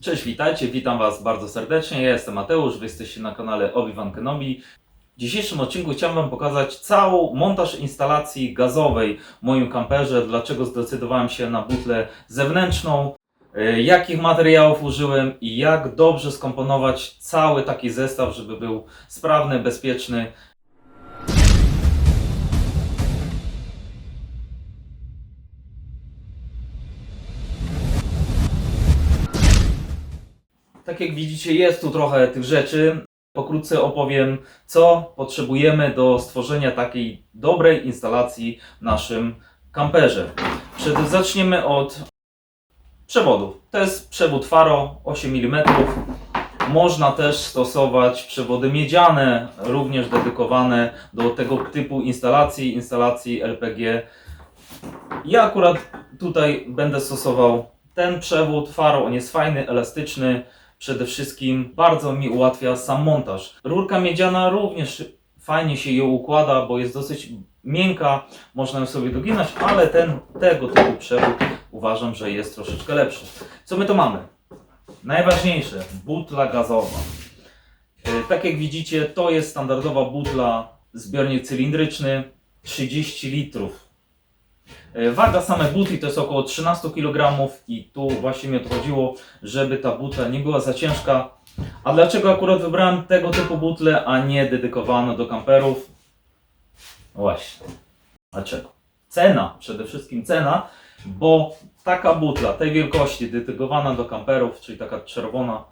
Cześć, witajcie, witam Was bardzo serdecznie. Ja jestem Mateusz, Wy jesteście na kanale Obi-Wan Kenobi. W dzisiejszym odcinku chciałem Wam pokazać cały montaż instalacji gazowej w moim kamperze, dlaczego zdecydowałem się na butlę zewnętrzną, y, jakich materiałów użyłem i jak dobrze skomponować cały taki zestaw, żeby był sprawny, bezpieczny. Tak jak widzicie, jest tu trochę tych rzeczy. Pokrótce opowiem, co potrzebujemy do stworzenia takiej dobrej instalacji w naszym kamperze. Zaczniemy od przewodów. To jest przewód Faro 8 mm. Można też stosować przewody miedziane, również dedykowane do tego typu instalacji, instalacji LPG. Ja akurat tutaj będę stosował ten przewód Faro, on jest fajny, elastyczny. Przede wszystkim bardzo mi ułatwia sam montaż. Rurka miedziana również fajnie się ją układa, bo jest dosyć miękka, można ją sobie doginać, ale ten tego typu przewód uważam, że jest troszeczkę lepszy. Co my tu mamy? Najważniejsze, butla gazowa. Yy, Tak jak widzicie, to jest standardowa butla, zbiornik cylindryczny, 30 litrów. Yy, Waga samej butli to jest około 13 kg i tu właśnie mi o to chodziło, żeby ta butla nie była za ciężka. A dlaczego akurat wybrałem tego typu butlę, a nie dedykowaną do kamperów? Właśnie. Dlaczego? Cena, przede wszystkim cena, bo taka butla tej wielkości, dedykowana do kamperów, czyli taka czerwona,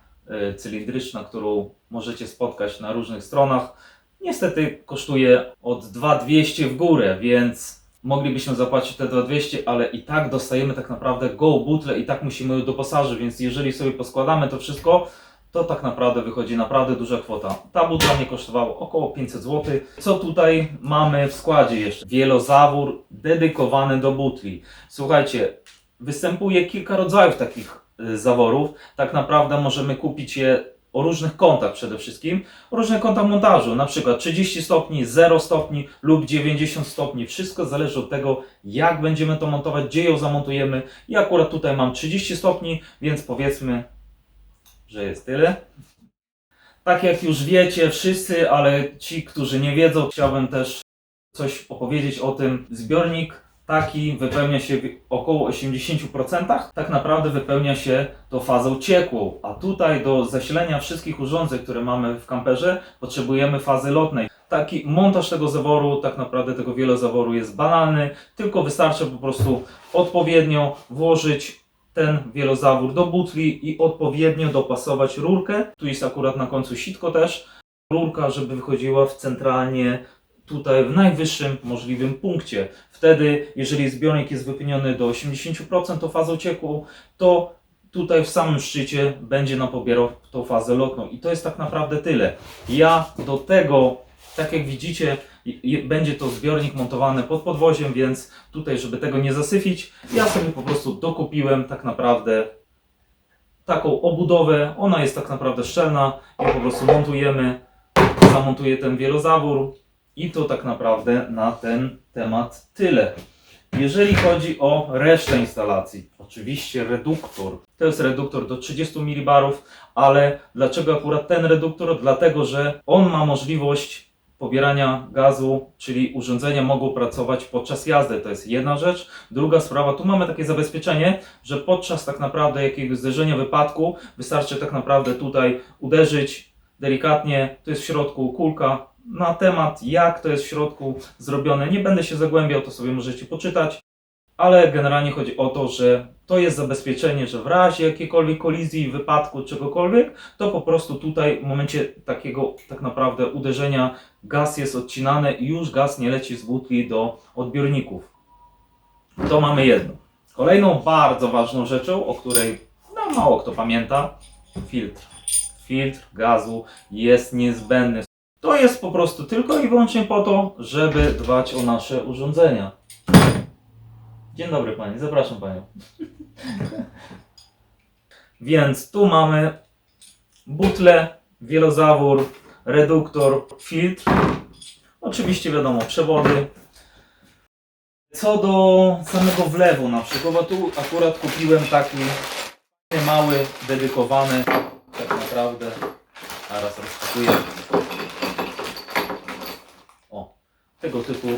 y, cylindryczna, którą możecie spotkać na różnych stronach, niestety kosztuje od 2200 w górę, więc moglibyśmy zapłacić te 2200, ale i tak dostajemy tak naprawdę go butlę i tak musimy ją doposażyć, więc jeżeli sobie poskładamy to wszystko, to tak naprawdę wychodzi naprawdę duża kwota. Ta butla mnie kosztowała około 500 zł. Co tutaj mamy w składzie jeszcze? Wielozawór dedykowany do butli. Słuchajcie, występuje kilka rodzajów takich y, zaworów. Tak naprawdę możemy kupić je o różnych kątach przede wszystkim, o różnych kątach montażu, na przykład 30 stopni, 0 stopni lub 90 stopni. Wszystko zależy od tego, jak będziemy to montować, gdzie ją zamontujemy. Ja akurat tutaj mam 30 stopni, więc powiedzmy, że jest tyle. Tak jak już wiecie wszyscy, ale ci, którzy nie wiedzą, chciałbym też coś opowiedzieć o tym. Zbiornik taki wypełnia się w około 80%. Tak naprawdę wypełnia się to fazą ciekłą, a tutaj do zasilenia wszystkich urządzeń, które mamy w kamperze, potrzebujemy fazy lotnej. Taki montaż tego zaworu, tak naprawdę tego wielozaworu jest banalny, tylko wystarczy po prostu odpowiednio włożyć ten wielozawór do butli i odpowiednio dopasować rurkę. Tu jest akurat na końcu sitko też. Rurka, żeby wychodziła w centralnie tutaj w najwyższym możliwym punkcie. Wtedy, jeżeli zbiornik jest wypełniony do 80% tą fazą ciekłą, to tutaj w samym szczycie będzie nam pobierał tą fazę lotną. I to jest tak naprawdę tyle. Ja do tego, tak jak widzicie, będzie to zbiornik montowany pod podwoziem, więc tutaj, żeby tego nie zasyfić, ja sobie po prostu dokupiłem tak naprawdę taką obudowę. Ona jest tak naprawdę szczelna i po prostu montujemy, zamontuję ten wielozawór i to tak naprawdę na ten temat tyle. Jeżeli chodzi o resztę instalacji, oczywiście reduktor. To jest reduktor do 30 mB, ale dlaczego akurat ten reduktor? Dlatego, że on ma możliwość pobierania gazu, czyli urządzenia mogą pracować podczas jazdy. To jest jedna rzecz. Druga sprawa, tu mamy takie zabezpieczenie, że podczas tak naprawdę jakiegoś zderzenia, wypadku, wystarczy tak naprawdę tutaj uderzyć delikatnie, to jest w środku kulka. Na temat, jak to jest w środku zrobione, nie będę się zagłębiał, to sobie możecie poczytać, ale generalnie chodzi o to, że to jest zabezpieczenie, że w razie jakiejkolwiek kolizji, wypadku, czegokolwiek, to po prostu tutaj w momencie takiego tak naprawdę uderzenia gaz jest odcinany i już gaz nie leci z butli do odbiorników. To mamy jedno. Kolejną bardzo ważną rzeczą, o której no, mało kto pamięta, filtr. Filtr gazu jest niezbędny. To jest po prostu tylko i wyłącznie po to, żeby dbać o nasze urządzenia. Dzień dobry Pani, zapraszam Panią. Więc tu mamy butlę, wielozawór, reduktor, filtr. Oczywiście wiadomo, przewody. Co do samego wlewu na przykład, bo tu akurat kupiłem taki mały, dedykowany tak naprawdę. Zaraz rozpakuję. O, tego typu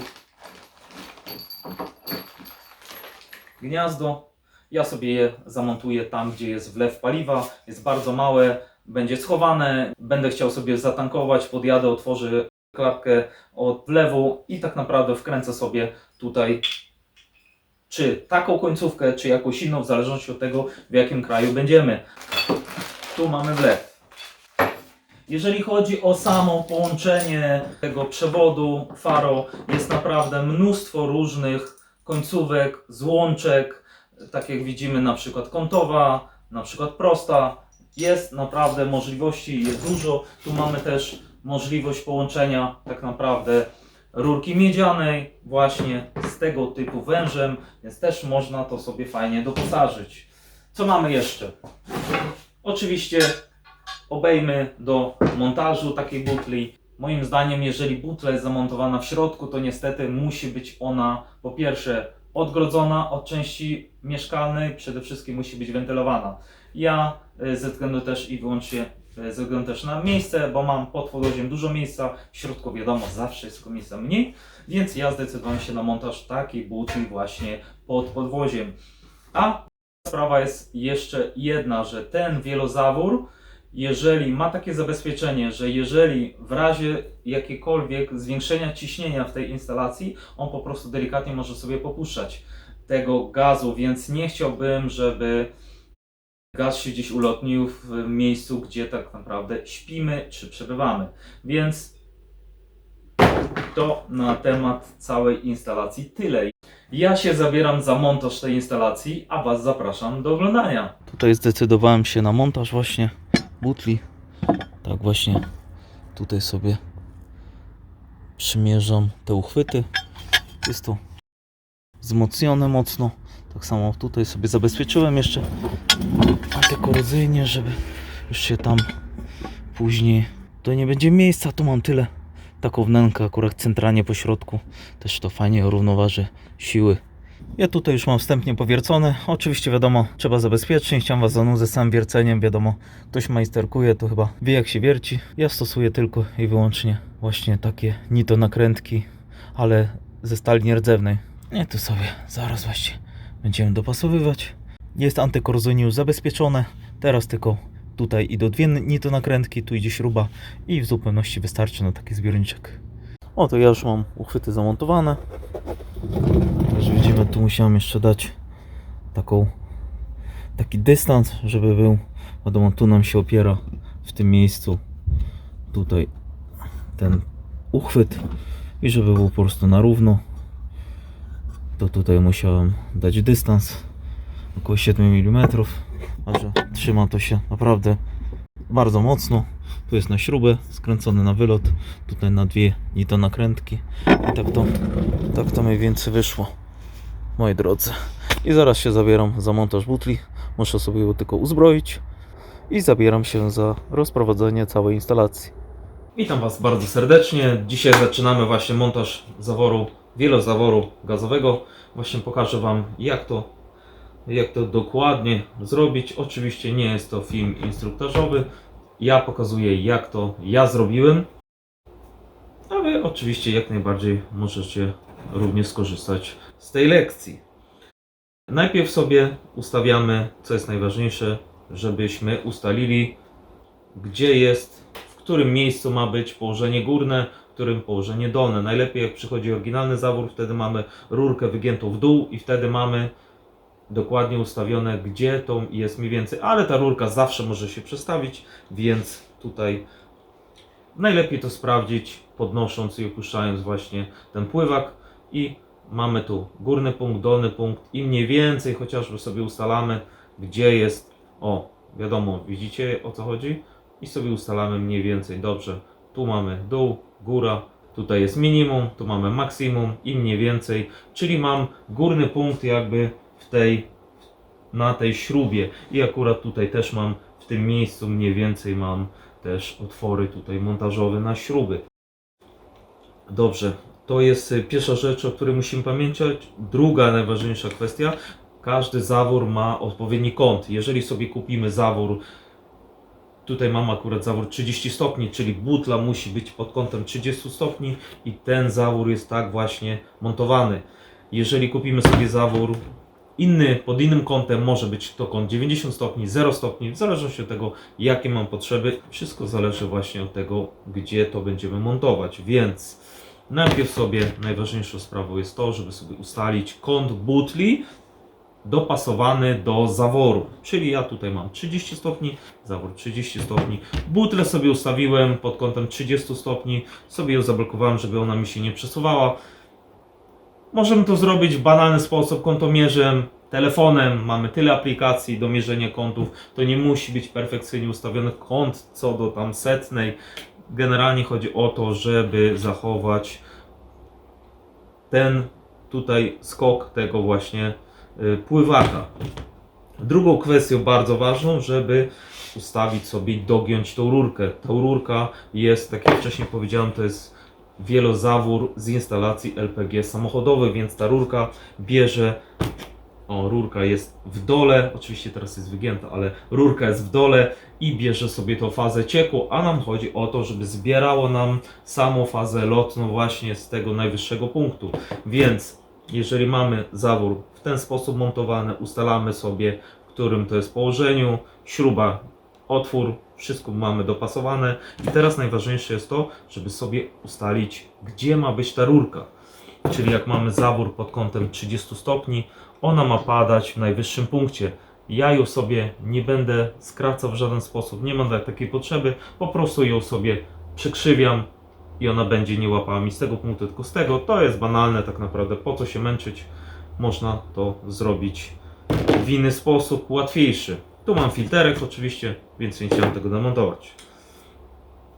gniazdo. Ja sobie je zamontuję tam, gdzie jest wlew paliwa. Jest bardzo małe, będzie schowane. Będę chciał sobie zatankować, podjadę, otworzę klapkę od wlewu i tak naprawdę wkręcę sobie tutaj czy taką końcówkę, czy jakąś inną, w zależności od tego, w jakim kraju będziemy. Tu mamy wlew. Jeżeli chodzi o samo połączenie tego przewodu Faro, jest naprawdę mnóstwo różnych końcówek, złączek, tak jak widzimy na przykład kątowa, na przykład prosta. Jest naprawdę możliwości, jest dużo. Tu mamy też możliwość połączenia tak naprawdę rurki miedzianej właśnie z tego typu wężem, więc też można to sobie fajnie doposażyć. Co mamy jeszcze? Oczywiście obejmy do montażu takiej butli. Moim zdaniem, jeżeli butla jest zamontowana w środku, to niestety musi być ona po pierwsze odgrodzona od części mieszkalnej, przede wszystkim musi być wentylowana. Ja y, ze względu też i wyłącznie y, ze względu też na miejsce, bo mam pod podwoziem dużo miejsca, w środku wiadomo zawsze jest miejsca mniej, więc ja zdecydowałem się na montaż takiej butli właśnie pod podwoziem. A sprawa jest jeszcze jedna, że ten wielozawór jeżeli ma takie zabezpieczenie, że jeżeli w razie jakiegokolwiek zwiększenia ciśnienia w tej instalacji, on po prostu delikatnie może sobie popuszczać tego gazu, więc nie chciałbym, żeby gaz się gdzieś ulotnił w miejscu, gdzie tak naprawdę śpimy czy przebywamy. Więc to na temat całej instalacji tyle. Ja się zabieram za montaż tej instalacji, a Was zapraszam do oglądania. Tutaj zdecydowałem się na montaż właśnie butli. Tak właśnie tutaj sobie przymierzam te uchwyty. Jest to wzmocnione mocno. Tak samo tutaj sobie zabezpieczyłem jeszcze antykorozyjnie, żeby już się tam później to nie będzie miejsca. Tu mam tyle taką wnękę akurat centralnie po środku. Też to fajnie równoważy siły. Ja tutaj już mam wstępnie powiercone. Oczywiście wiadomo, trzeba zabezpieczyć. Chciałem Was zanudzę z samym wierceniem. Wiadomo, ktoś majsterkuje, to chyba wie jak się wierci. Ja stosuję tylko i wyłącznie właśnie takie nito nakrętki, ale ze stali nierdzewnej. Nie, tu sobie zaraz właśnie będziemy dopasowywać. Jest antykorozyjnie już zabezpieczone. Teraz tylko tutaj idą dwie nito nakrętki, tu idzie śruba i w zupełności wystarczy na taki zbiorniczek. O, to ja już mam uchwyty zamontowane. Także widzimy, tu musiałem jeszcze dać taką, taki dystans, żeby był, wiadomo, tu nam się opiera w tym miejscu, tutaj ten uchwyt. I żeby był po prostu na równo, to tutaj musiałem dać dystans. Około 7 mm, także trzyma to się naprawdę bardzo mocno. Tu jest na śrubę, skręcony na wylot, tutaj na dwie nito nakrętki. I tak to, tak to mniej więcej wyszło, moi drodzy. I zaraz się zabieram za montaż butli, muszę sobie ją tylko uzbroić i zabieram się za rozprowadzenie całej instalacji. Witam Was bardzo serdecznie. Dzisiaj zaczynamy właśnie montaż zaworu, wielozaworu gazowego. Właśnie pokażę Wam jak to, jak to dokładnie zrobić. Oczywiście nie jest to film instruktażowy. Ja pokazuję jak to ja zrobiłem. A Wy oczywiście jak najbardziej możecie również skorzystać z tej lekcji. Najpierw sobie ustawiamy, co jest najważniejsze, żebyśmy ustalili, gdzie jest, w którym miejscu ma być położenie górne, w którym położenie dolne. Najlepiej jak przychodzi oryginalny zawór, wtedy mamy rurkę wygiętą w dół i wtedy mamy dokładnie ustawione, gdzie to jest mniej więcej, ale ta rurka zawsze może się przestawić, więc tutaj najlepiej to sprawdzić, podnosząc i opuszczając właśnie ten pływak i mamy tu górny punkt, dolny punkt i mniej więcej chociażby sobie ustalamy, gdzie jest, o, wiadomo, widzicie o co chodzi? I sobie ustalamy mniej więcej, dobrze, tu mamy dół, góra, tutaj jest minimum, tu mamy maksimum i mniej więcej, czyli mam górny punkt jakby w tej, na tej śrubie i akurat tutaj też mam w tym miejscu mniej więcej mam też otwory tutaj montażowe na śruby. Dobrze, to jest y, pierwsza rzecz, o której musimy pamiętać. Druga najważniejsza kwestia. każdy zawór ma odpowiedni kąt. Jeżeli sobie kupimy zawór, tutaj mam akurat zawór 30 stopni, czyli butla musi być pod kątem 30 stopni i ten zawór jest tak właśnie montowany. Jeżeli kupimy sobie zawór inny, pod innym kątem, może być to kąt 90 stopni, 0 stopni, w zależności od tego, jakie mam potrzeby. Wszystko zależy właśnie od tego, gdzie to będziemy montować. Więc najpierw sobie najważniejszą sprawą jest to, żeby sobie ustalić kąt butli dopasowany do zaworu. Czyli ja tutaj mam 30 stopni, zawór 30 stopni. Butlę sobie ustawiłem pod kątem 30 stopni, sobie ją zablokowałem, żeby ona mi się nie przesuwała. Możemy to zrobić w banalny sposób, kątomierzem, telefonem. Mamy tyle aplikacji do mierzenia kątów. To nie musi być perfekcyjnie ustawiony kąt co do tam setnej. Generalnie chodzi o to, żeby zachować ten tutaj skok tego właśnie y, pływaka. Drugą kwestią bardzo ważną, żeby ustawić sobie i dogiąć tą rurkę. Ta rurka jest, tak jak wcześniej powiedziałem, to jest wielozawór z instalacji LPG samochodowych, więc ta rurka bierze. O, rurka jest w dole, oczywiście teraz jest wygięta, ale rurka jest w dole i bierze sobie tą fazę ciekłą, a nam chodzi o to, żeby zbierało nam samą fazę lotną właśnie z tego najwyższego punktu. Więc jeżeli mamy zawór w ten sposób montowany, ustalamy sobie, w którym to jest położeniu, śruba, otwór, wszystko mamy dopasowane. I teraz najważniejsze jest to, żeby sobie ustalić, gdzie ma być ta rurka. Czyli jak mamy zawór pod kątem 30 stopni, ona ma padać w najwyższym punkcie. Ja ją sobie nie będę skracał w żaden sposób, nie mam takiej potrzeby, po prostu ją sobie przekrzywiam i ona będzie nie łapała mi z tego punktu, tylko z tego. To jest banalne tak naprawdę, po co się męczyć? Można to zrobić w inny sposób, łatwiejszy. Tu mam filterek oczywiście, więc nie chciałem tego demontować.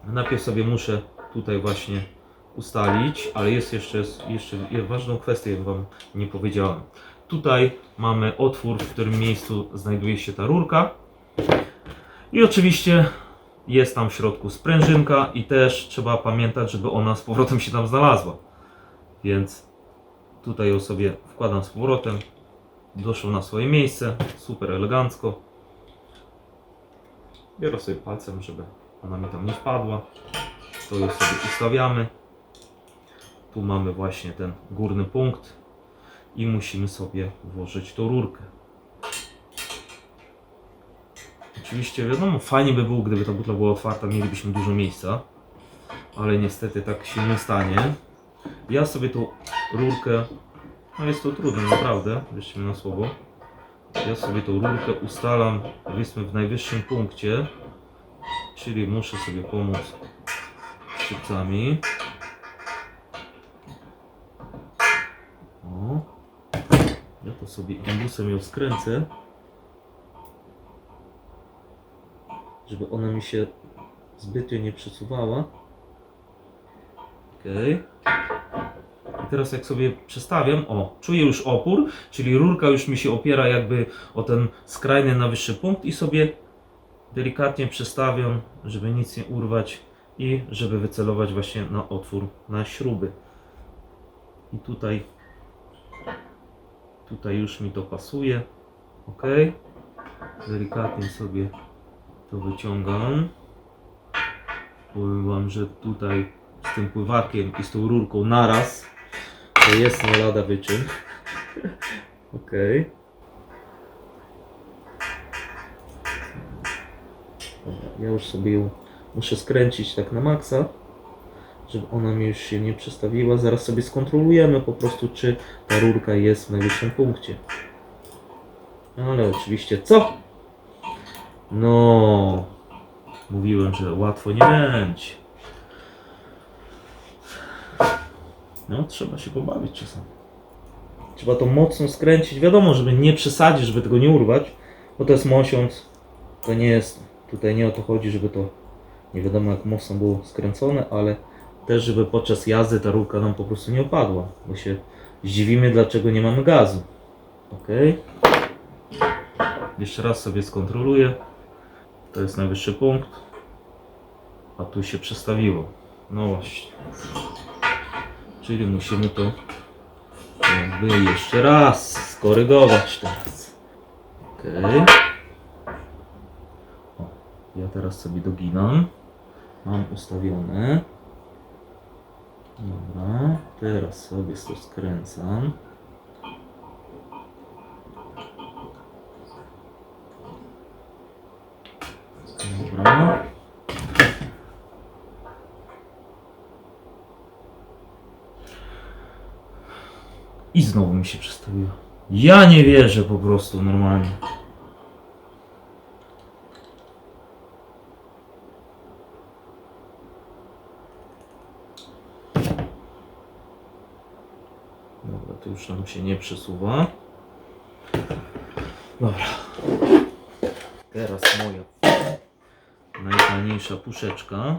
Najpierw sobie muszę tutaj właśnie ustalić, ale jest jeszcze, jeszcze ważną kwestię Wam nie powiedziałem. Tutaj mamy otwór, w którym miejscu znajduje się ta rurka. I oczywiście jest tam w środku sprężynka i też trzeba pamiętać, żeby ona z powrotem się tam znalazła. Więc tutaj ją sobie wkładam z powrotem. Doszło na swoje miejsce, super elegancko. Biorę sobie palcem, żeby ona mi tam nie wpadła. To ją sobie ustawiamy. Tu mamy właśnie ten górny punkt i musimy sobie włożyć tą rurkę. Oczywiście wiadomo, fajnie by było, gdyby ta butla była otwarta, mielibyśmy dużo miejsca, ale niestety tak się nie stanie. Ja sobie tą rurkę, no jest to trudne naprawdę, wierzcie na słowo. Ja sobie tą rurkę ustalam powiedzmy w najwyższym punkcie, czyli muszę sobie pomóc szczypcami. O. Ja to sobie imbusem ją skręcę, żeby ona mi się zbytnio nie przesuwała. Okej. I teraz jak sobie przestawiam, o, czuję już opór, czyli rurka już mi się opiera jakby o ten skrajny najwyższy punkt i sobie delikatnie przestawiam, żeby nic nie urwać i żeby wycelować właśnie na otwór na śruby. I tutaj tutaj już mi to pasuje. Ok. Delikatnie sobie to wyciągam. Powiem wam, że tutaj z tym pływakiem i z tą rurką naraz to jest nie lada wyczyn. Ok. Ja już sobie ją muszę skręcić tak na maksa, żeby ona mi już się nie przestawiła. Zaraz sobie skontrolujemy po prostu, czy ta rurka jest w najwyższym punkcie. Ale oczywiście co? No, mówiłem, że łatwo nie będzie. No, trzeba się pobawić czasem. Trzeba to mocno skręcić. Wiadomo, żeby nie przesadzić, żeby tego nie urwać, bo to jest mosiąc. To nie jest, tutaj nie o to chodzi, żeby to nie wiadomo jak mocno było skręcone, ale też, żeby podczas jazdy ta rurka nam po prostu nie opadła, bo się zdziwimy, dlaczego nie mamy gazu. Ok. Jeszcze raz sobie skontroluję. To jest najwyższy punkt, a tu się przestawiło. No właśnie. Czyli musimy to Jakby jeszcze raz skorygować teraz. Okej. O, Ja teraz sobie doginam. Mam ustawione. Dobra, teraz sobie to skręcam. Dobra. I znowu mi się przestawiło. Ja nie wierzę po prostu normalnie. Dobra, to już nam się nie przesuwa. Dobra. Teraz moja najfajniejsza puszeczka.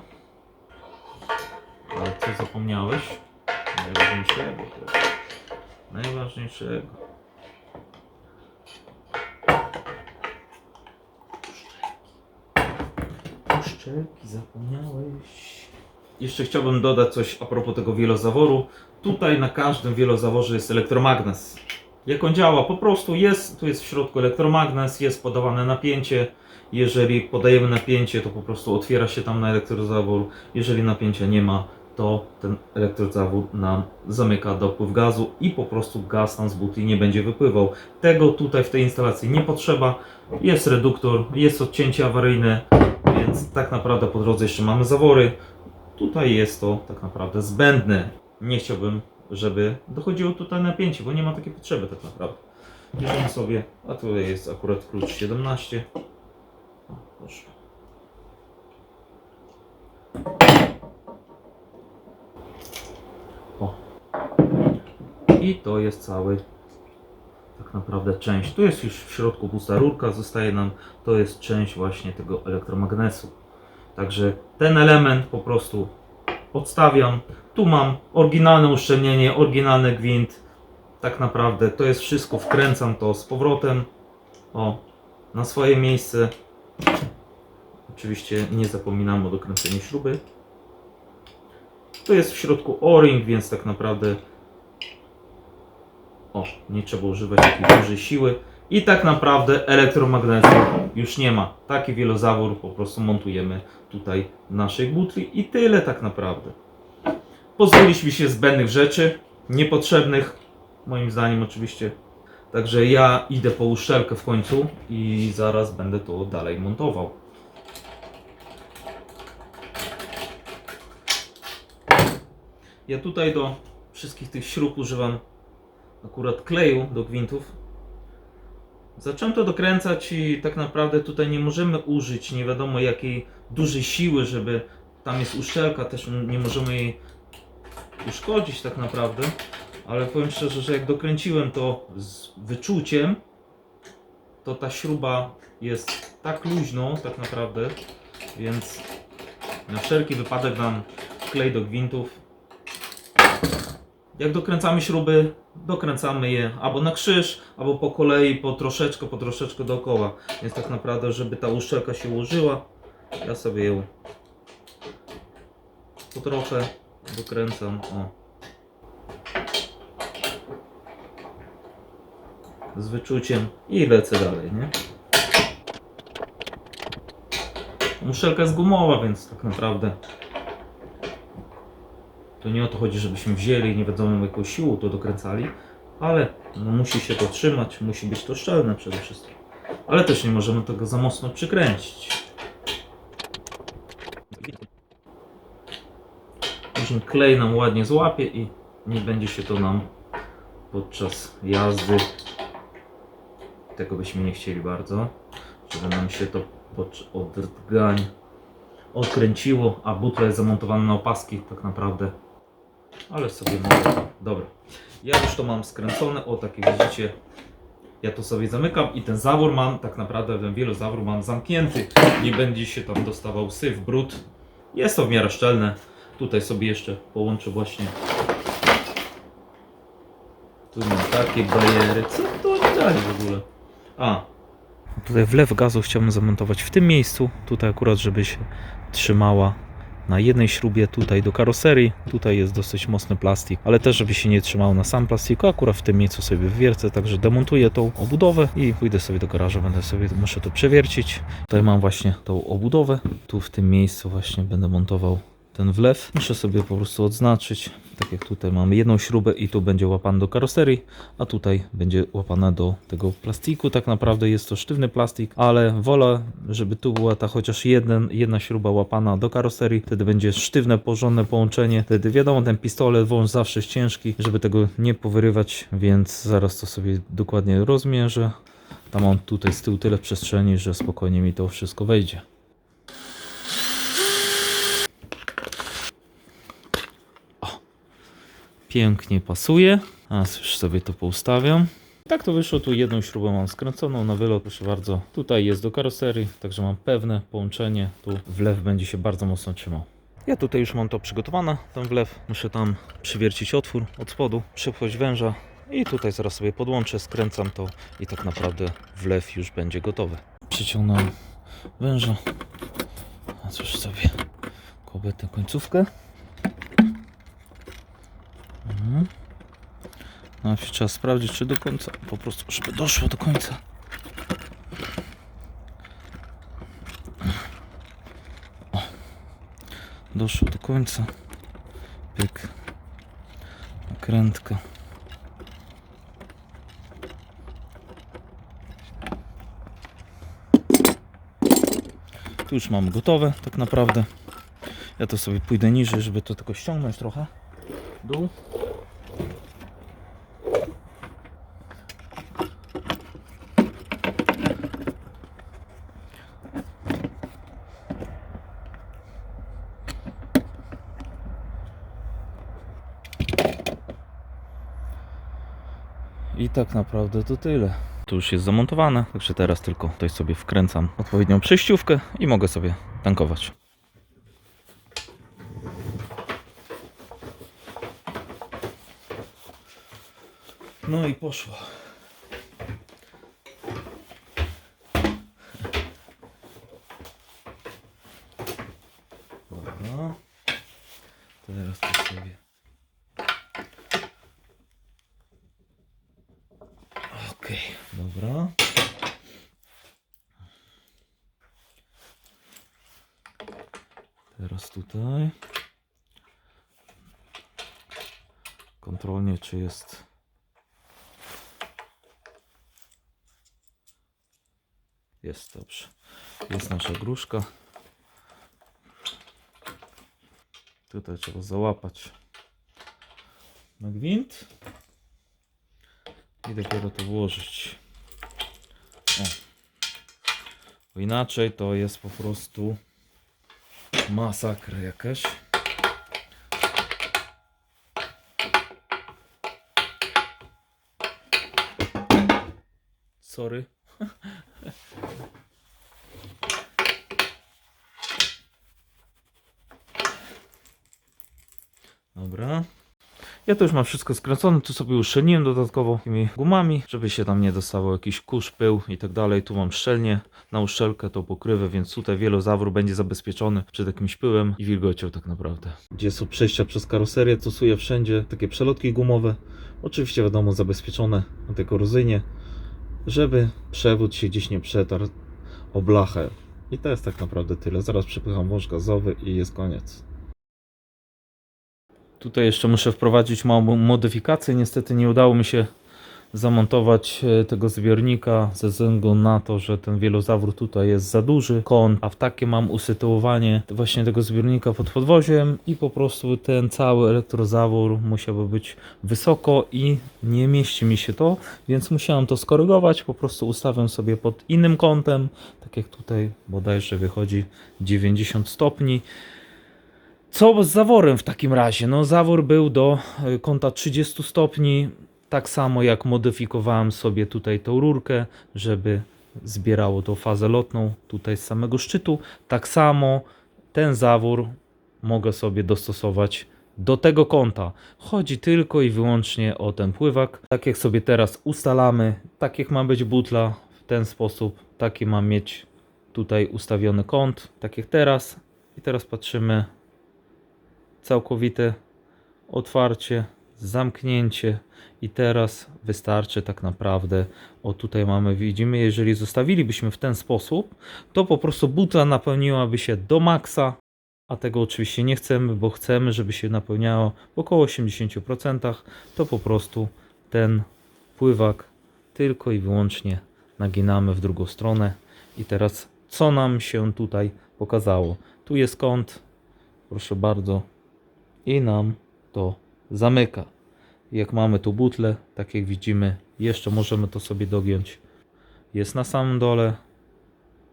Ale co zapomniałeś? Najważniejszego. Najważniejszego. Puszczeki. Puszczeki zapomniałeś. Jeszcze chciałbym dodać coś a propos tego wielozaworu. Tutaj na każdym wielozaworze jest elektromagnes. Jak on działa? Po prostu jest, tu jest w środku elektromagnes, jest podawane napięcie. Jeżeli podajemy napięcie, to po prostu otwiera się tam na elektrozawór. Jeżeli napięcia nie ma, to ten elektrozawór nam zamyka dopływ gazu i po prostu gaz nam z butli nie będzie wypływał. Tego tutaj w tej instalacji nie potrzeba. Jest reduktor, jest odcięcie awaryjne, więc tak naprawdę po drodze jeszcze mamy zawory. Tutaj jest to tak naprawdę zbędne. Nie chciałbym, żeby dochodziło tutaj napięcie, bo nie ma takiej potrzeby tak naprawdę. Bierzemy sobie, a tutaj jest akurat klucz 17. O, proszę. O. I to jest cały tak naprawdę część. Tu jest już w środku pusta rurka, zostaje nam, to jest część właśnie tego elektromagnesu. Także ten element po prostu odstawiam. Tu mam oryginalne uszczelnienie, oryginalny gwint. Tak naprawdę to jest wszystko, wkręcam to z powrotem. O, na swoje miejsce. Oczywiście nie zapominam o dokręceniu śruby. To jest w środku o-ring, więc tak naprawdę o, nie trzeba używać takiej dużej siły. I tak naprawdę elektromagnesu już nie ma. Taki wielozawór po prostu montujemy tutaj naszej butli i tyle tak naprawdę. Pozbyliśmy się zbędnych rzeczy, niepotrzebnych, moim zdaniem oczywiście. Także ja idę po uszczelkę w końcu i zaraz będę to dalej montował. Ja tutaj do wszystkich tych śrub używam akurat kleju do gwintów. Zacząłem to dokręcać i tak naprawdę tutaj nie możemy użyć nie wiadomo jakiej dużej siły, żeby tam jest uszczelka, też nie możemy jej uszkodzić tak naprawdę. Ale powiem szczerze, że jak dokręciłem to z wyczuciem, to ta śruba jest tak luźną tak naprawdę, więc na wszelki wypadek dam klej do gwintów. Jak dokręcamy śruby, dokręcamy je albo na krzyż, albo po kolei, po troszeczkę, po troszeczkę dookoła. Więc tak naprawdę, żeby ta uszczelka się ułożyła, ja sobie ją po trochę dokręcam. O. Z wyczuciem i lecę dalej, nie? Uszczelka jest gumowa, więc tak naprawdę to nie o to chodzi, żebyśmy wzięli nie wiadomo jaką siłą to dokręcali, ale no, musi się to trzymać, musi być to szczelne przede wszystkim. Ale też nie możemy tego za mocno przykręcić. Później klej nam ładnie złapie i nie będzie się to nam podczas jazdy tego byśmy nie chcieli bardzo, żeby nam się to pod odrgań odkręciło, a butla jest zamontowana na opaski tak naprawdę. Ale sobie mogę. Dobra. Ja już to mam skręcone. O, tak jak widzicie. Ja to sobie zamykam i ten zawór mam, tak naprawdę ten wielozawór mam zamknięty. Nie będzie się tam dostawał syf, brud. Jest to w miarę szczelne. Tutaj sobie jeszcze połączę właśnie. Tu mam takie bajery. Co to dali w ogóle? A. Tutaj wlew gazu chciałbym zamontować w tym miejscu. Tutaj akurat, żeby się trzymała na jednej śrubie tutaj do karoserii. Tutaj jest dosyć mocny plastik, ale też żeby się nie trzymał na sam plastiku, akurat w tym miejscu sobie wywiercę, także demontuję tą obudowę i pójdę sobie do garażu, będę sobie, muszę to przewiercić. Tutaj mam właśnie tą obudowę, tu w tym miejscu właśnie będę montował ten wlew. Muszę sobie po prostu odznaczyć, tak jak tutaj mamy jedną śrubę i tu będzie łapana do karoserii, a tutaj będzie łapana do tego plastiku. Tak naprawdę jest to sztywny plastik, ale wolę, żeby tu była ta chociaż jeden, jedna śruba łapana do karoserii. Wtedy będzie sztywne, porządne połączenie. Wtedy wiadomo, ten pistolet wąż zawsze jest ciężki, żeby tego nie powyrywać, więc zaraz to sobie dokładnie rozmierzę. Tam mam tutaj z tyłu tyle przestrzeni, że spokojnie mi to wszystko wejdzie. Pięknie pasuje. A już sobie to poustawiam. Tak to wyszło, tu jedną śrubę mam skręconą na wylot, proszę bardzo. Tutaj jest do karoserii, także mam pewne połączenie. Tu wlew będzie się bardzo mocno trzymał. Ja tutaj już mam to przygotowane, ten wlew. Muszę tam przywiercić otwór od spodu, przypchać węża i tutaj zaraz sobie podłączę, skręcam to i tak naprawdę wlew już będzie gotowy. Przyciągnąłem węża. A cóż sobie, kładę tę końcówkę. Mhm. Najpierw trzeba sprawdzić, czy do końca, po prostu, żeby doszło do końca. O. Doszło do końca. Pyk. Nakrętka. Tu już mam gotowe, tak naprawdę. Ja to sobie pójdę niżej, żeby to tylko ściągnąć trochę. Dół. Tak naprawdę to tyle. To już jest zamontowane, także teraz tylko tutaj sobie wkręcam odpowiednią przejściówkę i mogę sobie tankować. No i poszło. Dobra. Teraz to sobie. Okej, dobra. Teraz tutaj. Kontrolnie, czy jest. Jest dobrze. Jest nasza gruszka. Tutaj trzeba załapać na gwint i dopiero to włożyć. O. Bo inaczej to jest po prostu masakra jakaś. Sorry. Dobra. Ja to już mam wszystko skręcone, tu sobie uszczelniłem dodatkowo tymi gumami, żeby się tam nie dostawał jakiś kurz, pył i tak dalej. Tu mam szczelnie na uszczelkę tą pokrywę, więc tutaj wielozawór będzie zabezpieczony przed jakimś pyłem i wilgocią tak naprawdę. Gdzie są przejścia przez karoserię, stosuję wszędzie takie przelotki gumowe. Oczywiście wiadomo zabezpieczone na tej korozyjnie, żeby przewód się gdzieś nie przetarł o blachę. I to jest tak naprawdę tyle. Zaraz przepycham wąż gazowy i jest koniec. Tutaj jeszcze muszę wprowadzić małą modyfikację. Niestety nie udało mi się zamontować e, tego zbiornika ze względu na to, że ten wielozawór tutaj jest za duży kąt, a w takie mam usytuowanie właśnie tego zbiornika pod podwoziem i po prostu ten cały elektrozawór musiałby być wysoko i nie mieści mi się to, więc musiałem to skorygować, po prostu ustawiam sobie pod innym kątem, tak jak tutaj bodajże wychodzi 90 stopni. Co z zaworem w takim razie? No, zawór był do y, kąta 30 stopni. Tak samo jak modyfikowałem sobie tutaj tą rurkę, żeby zbierało tą fazę lotną tutaj z samego szczytu. Tak samo ten zawór mogę sobie dostosować do tego kąta. Chodzi tylko i wyłącznie o ten pływak. Tak jak sobie teraz ustalamy, tak jak ma być butla w ten sposób, taki ma mieć tutaj ustawiony kąt, tak jak teraz. I teraz patrzymy całkowite otwarcie, zamknięcie. I teraz wystarczy tak naprawdę, o tutaj mamy, widzimy, jeżeli zostawilibyśmy w ten sposób, to po prostu butla napełniłaby się do maksa, a tego oczywiście nie chcemy, bo chcemy, żeby się napełniało w około 80%, to po prostu ten pływak tylko i wyłącznie naginamy w drugą stronę. I teraz co nam się tutaj pokazało? Tu jest kąt, proszę bardzo, i nam to zamyka. Jak mamy tu butlę, tak jak widzimy, jeszcze możemy to sobie dogiąć. Jest na samym dole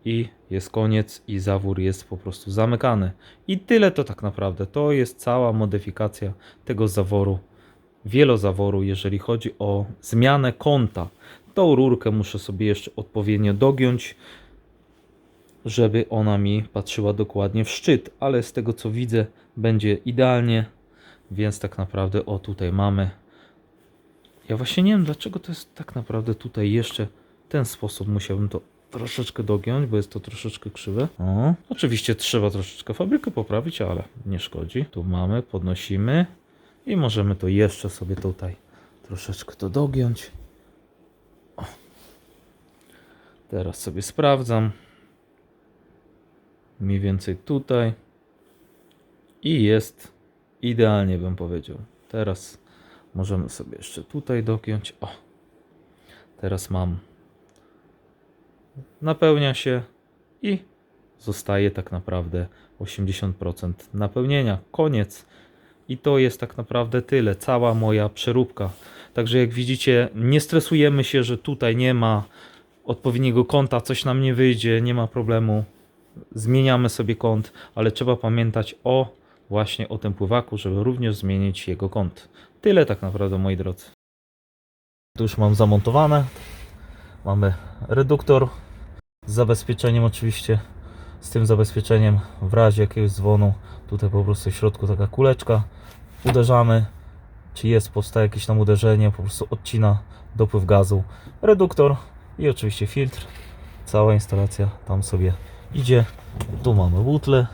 i jest koniec i zawór jest po prostu zamykany. I tyle to tak naprawdę. To jest cała modyfikacja tego zaworu, wielozaworu, jeżeli chodzi o zmianę kąta. Tą rurkę muszę sobie jeszcze odpowiednio dogiąć, żeby ona mi patrzyła dokładnie w szczyt, ale z tego co widzę będzie idealnie, więc tak naprawdę o tutaj mamy. Ja właśnie nie wiem dlaczego to jest tak naprawdę tutaj jeszcze ten sposób musiałbym to troszeczkę dogiąć, bo jest to troszeczkę krzywe. O, oczywiście trzeba troszeczkę fabrykę poprawić, ale nie szkodzi. Tu mamy, podnosimy i możemy to jeszcze sobie tutaj troszeczkę to dogiąć. O. Teraz sobie sprawdzam. Mniej więcej tutaj. I jest idealnie, bym powiedział. Teraz możemy sobie jeszcze tutaj dogiąć. O. Teraz mam. Napełnia się i zostaje tak naprawdę 80% napełnienia. Koniec. I to jest tak naprawdę tyle. Cała moja przeróbka. Także jak widzicie, nie stresujemy się, że tutaj nie ma odpowiedniego kąta, coś nam nie wyjdzie, nie ma problemu. Zmieniamy sobie kąt, ale trzeba pamiętać o właśnie o tym pływaku, żeby również zmienić jego kąt. Tyle tak naprawdę, moi drodzy. Tu już mam zamontowane. Mamy reduktor z zabezpieczeniem oczywiście. Z tym zabezpieczeniem w razie jakiegoś dzwonu. Tutaj po prostu w środku taka kuleczka. Uderzamy. Czy jest, powstaje jakieś tam uderzenie, po prostu odcina dopływ gazu. Reduktor i oczywiście filtr. Cała instalacja tam sobie idzie. Tu mamy butle.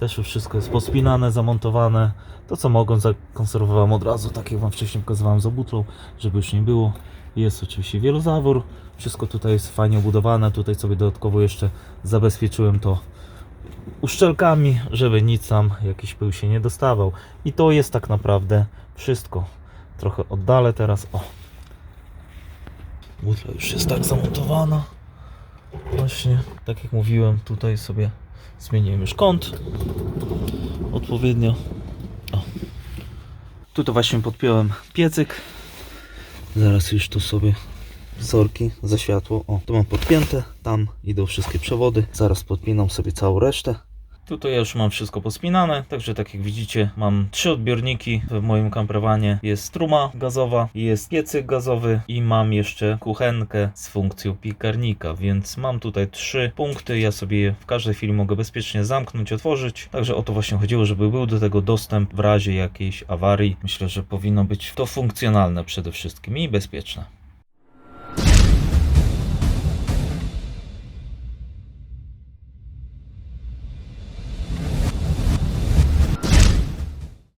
Też już wszystko jest pospinane, zamontowane. To co mogą zakonserwowałem od razu, tak jak Wam wcześniej pokazywałem za butlą, żeby już nie było. Jest oczywiście wielozawór. Wszystko tutaj jest fajnie obudowane. Tutaj sobie dodatkowo jeszcze zabezpieczyłem to uszczelkami, żeby nic tam, jakiś pył się nie dostawał. I to jest tak naprawdę wszystko. Trochę oddalę teraz. O. Butla już jest tak zamontowana. Właśnie, tak jak mówiłem, tutaj sobie zmieniłem już kąt odpowiednio. O. Tutaj właśnie podpiąłem piecyk. Zaraz już tu sobie sorki za światło. O, tu mam podpięte, tam idą wszystkie przewody. Zaraz podpinam sobie całą resztę. Tutaj już mam wszystko pospinane, także tak jak widzicie mam trzy odbiorniki w moim kamperwanie. Jest struma gazowa, jest piecyk gazowy i mam jeszcze kuchenkę z funkcją piekarnika, więc mam tutaj trzy punkty. Ja sobie je w każdej chwili mogę bezpiecznie zamknąć, otworzyć. Także o to właśnie chodziło, żeby był do tego dostęp w razie jakiejś awarii. Myślę, że powinno być to funkcjonalne przede wszystkim i bezpieczne.